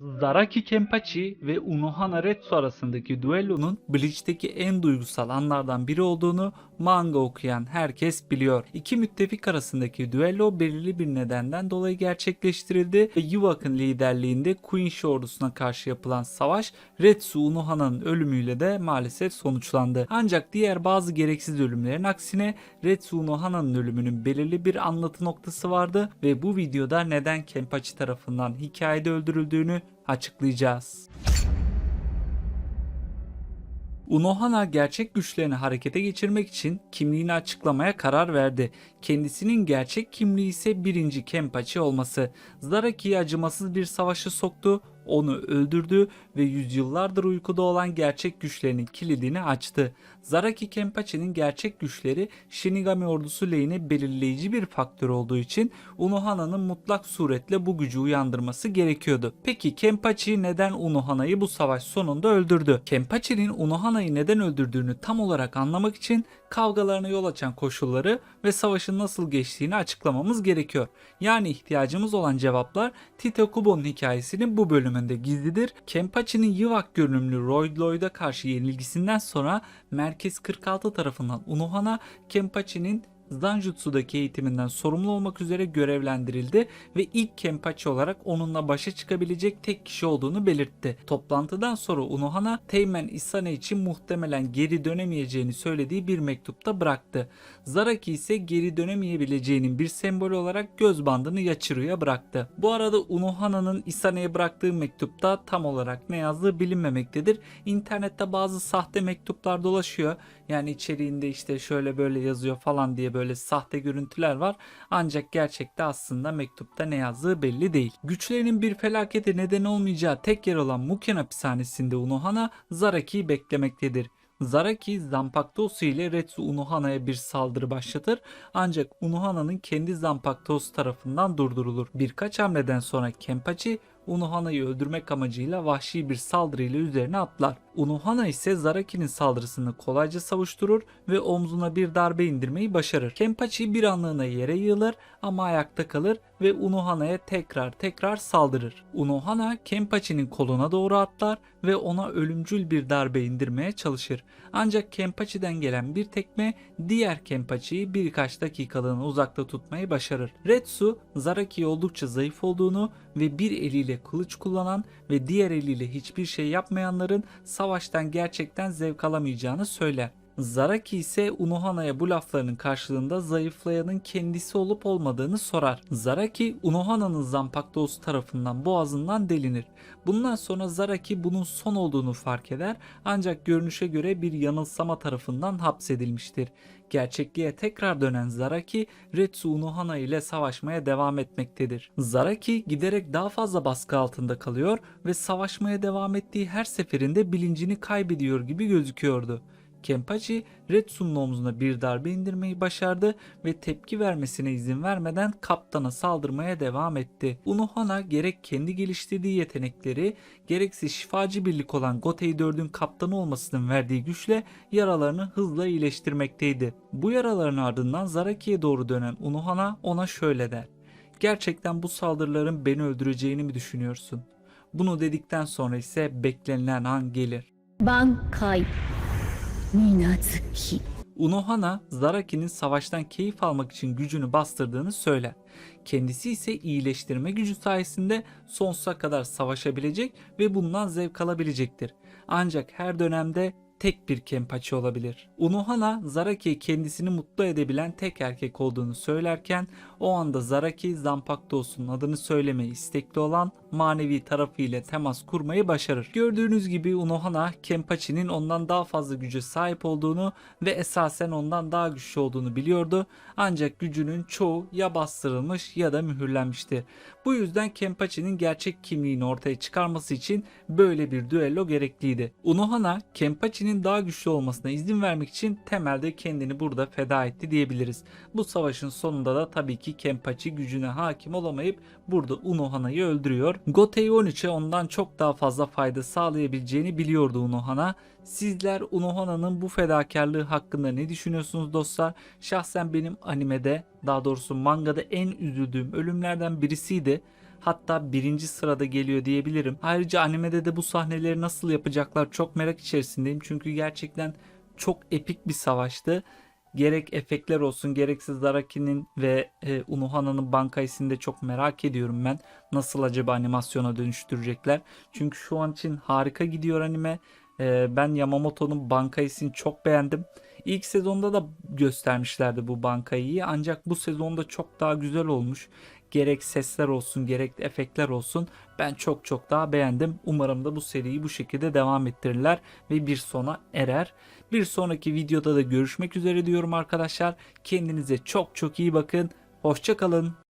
Zaraki Kenpachi ve Unohana Retsu arasındaki düellonun Bleach'teki en duygusal anlardan biri olduğunu manga okuyan herkes biliyor. İki müttefik arasındaki düello belirli bir nedenden dolayı gerçekleştirildi ve Yuvak'ın liderliğinde Quincy ordusuna karşı yapılan savaş Retsu Unohana'nın ölümüyle de maalesef sonuçlandı. Ancak diğer bazı gereksiz ölümlerin aksine Retsu Unohana'nın ölümünün belirli bir anlatı noktası vardı ve bu videoda neden Kenpachi tarafından hikayede öldürüldüğünü açıklayacağız. Unohana gerçek güçlerini harekete geçirmek için kimliğini açıklamaya karar verdi. Kendisinin gerçek kimliği ise birinci Kenpachi olması. Zaraki'yi acımasız bir savaşa soktu, onu öldürdü ve yüzyıllardır uykuda olan gerçek güçlerinin kilidini açtı. Zaraki Kenpachi'nin gerçek güçleri Shinigami ordusu lehine belirleyici bir faktör olduğu için Unohana'nın mutlak suretle bu gücü uyandırması gerekiyordu. Peki Kenpachi neden Unohana'yı bu savaş sonunda öldürdü? Kenpachi'nin Unohana'yı neden öldürdüğünü tam olarak anlamak için kavgalarına yol açan koşulları ve savaşın nasıl geçtiğini açıklamamız gerekiyor. Yani ihtiyacımız olan cevaplar Tite Kubo'nun hikayesinin bu bölümünde gizlidir. Kenpachi'nin Yivak görünümlü Roy Lloyd'a karşı yenilgisinden sonra Merkez 46 tarafından Unohana Kenpachi'nin Zanjutsu'daki eğitiminden sorumlu olmak üzere görevlendirildi ve ilk Kenpachi olarak onunla başa çıkabilecek tek kişi olduğunu belirtti. Toplantıdan sonra Unohana Teğmen Isane için muhtemelen geri dönemeyeceğini söylediği bir mektupta bıraktı. Zaraki ise geri dönemeyebileceğinin bir sembolü olarak göz bandını Yachiru'ya bıraktı. Bu arada Unohana'nın Isane'ye bıraktığı mektupta tam olarak ne yazdığı bilinmemektedir. İnternette bazı sahte mektuplar dolaşıyor. Yani içeriğinde işte şöyle böyle yazıyor falan diye böyle sahte görüntüler var. Ancak gerçekte aslında mektupta ne yazdığı belli değil. Güçlerinin bir felakete neden olmayacağı tek yer olan Muken hapishanesinde Unohana Zaraki'yi beklemektedir. Zaraki Zanpakutosu ile Retsu Unohana'ya bir saldırı başlatır ancak Unohana'nın kendi Zanpakutosu tarafından durdurulur. Birkaç hamleden sonra Kenpachi Unohana'yı öldürmek amacıyla vahşi bir saldırıyla üzerine atlar. Unohana ise Zaraki'nin saldırısını kolayca savuşturur ve omzuna bir darbe indirmeyi başarır. Kenpachi bir anlığına yere yığılır ama ayakta kalır ve Unohana'ya tekrar tekrar saldırır. Unohana Kenpachi'nin koluna doğru atlar ve ona ölümcül bir darbe indirmeye çalışır. Ancak Kenpachi'den gelen bir tekme diğer Kenpachi'yi birkaç dakikalığına uzakta tutmayı başarır. Retsu, Zaraki oldukça zayıf olduğunu ve bir eliyle kılıç kullanan ve diğer eliyle hiçbir şey yapmayanların savaştan gerçekten zevk alamayacağını söyler. Zaraki ise Unohana'ya bu laflarının karşılığında zayıflayanın kendisi olup olmadığını sorar. Zaraki Unohana'nın Zanpakutosu tarafından boğazından delinir. Bundan sonra Zaraki bunun son olduğunu fark eder ancak görünüşe göre bir yanılsama tarafından hapsedilmiştir. Gerçekliğe tekrar dönen Zaraki, Retsu Unohana ile savaşmaya devam etmektedir. Zaraki giderek daha fazla baskı altında kalıyor ve savaşmaya devam ettiği her seferinde bilincini kaybediyor gibi gözüküyordu. Kenpachi Retsu'nun omzuna bir darbe indirmeyi başardı ve tepki vermesine izin vermeden kaptana saldırmaya devam etti. Unohana gerek kendi geliştirdiği yetenekleri gerekse şifacı birlik olan Gotei 4'ün kaptanı olmasının verdiği güçle yaralarını hızla iyileştirmekteydi. Bu yaraların ardından Zaraki'ye doğru dönen Unohana ona şöyle der. Gerçekten bu saldırıların beni öldüreceğini mi düşünüyorsun? Bunu dedikten sonra ise beklenilen an gelir. 挽回水月 Unohana, Zaraki'nin savaştan keyif almak için gücünü bastırdığını söyler. Kendisi ise iyileştirme gücü sayesinde sonsuza kadar savaşabilecek ve bundan zevk alabilecektir. Ancak her dönemde tek bir Kenpachi olabilir. Unohana, Zaraki'ye kendisini mutlu edebilen tek erkek olduğunu söylerken o anda Zaraki, Zanpakutosu'nun adını söylemeye istekli olan manevi tarafı ile temas kurmayı başarır. Gördüğünüz gibi Unohana, Kenpachi'nin ondan daha fazla güce sahip olduğunu ve esasen ondan daha güçlü olduğunu biliyordu. Ancak gücünün çoğu ya bastırılmış ya da mühürlenmişti. Bu yüzden Kenpachi'nin gerçek kimliğini ortaya çıkarması için böyle bir düello gerekliydi. Unohana, Kenpachi'nin daha güçlü olmasına izin vermek için temelde kendini burada feda etti diyebiliriz. Bu savaşın sonunda da tabii ki Kenpachi gücüne hakim olamayıp burada Unohana'yı öldürüyor. Gotei 13'e ondan çok daha fazla fayda sağlayabileceğini biliyordu Unohana. Sizler Unohana'nın bu fedakarlığı hakkında ne düşünüyorsunuz dostlar? Şahsen benim animede daha doğrusu mangada en üzüldüğüm ölümlerden birisiydi. Hatta birinci sırada geliyor diyebilirim. Ayrıca animede de bu sahneleri nasıl yapacaklar çok merak içerisindeyim. Çünkü gerçekten çok epik bir savaştı. Gerek efektler olsun gerekse Zaraki'nin ve e, Unohana'nın Bankai'sini de çok merak ediyorum ben. Nasıl acaba animasyona dönüştürecekler. Çünkü şu an için harika gidiyor anime. E, ben Yamamoto'nun Bankai'sini çok beğendim. İlk sezonda da göstermişlerdi bu Bankai'yi ancak bu sezonda çok daha güzel olmuş. Gerek sesler olsun gerek efektler olsun ben çok çok daha beğendim. Umarım da bu seriyi bu şekilde devam ettirirler ve bir sona erer. Bir sonraki videoda da görüşmek üzere diyorum arkadaşlar. Kendinize çok çok iyi bakın. Hoşçakalın.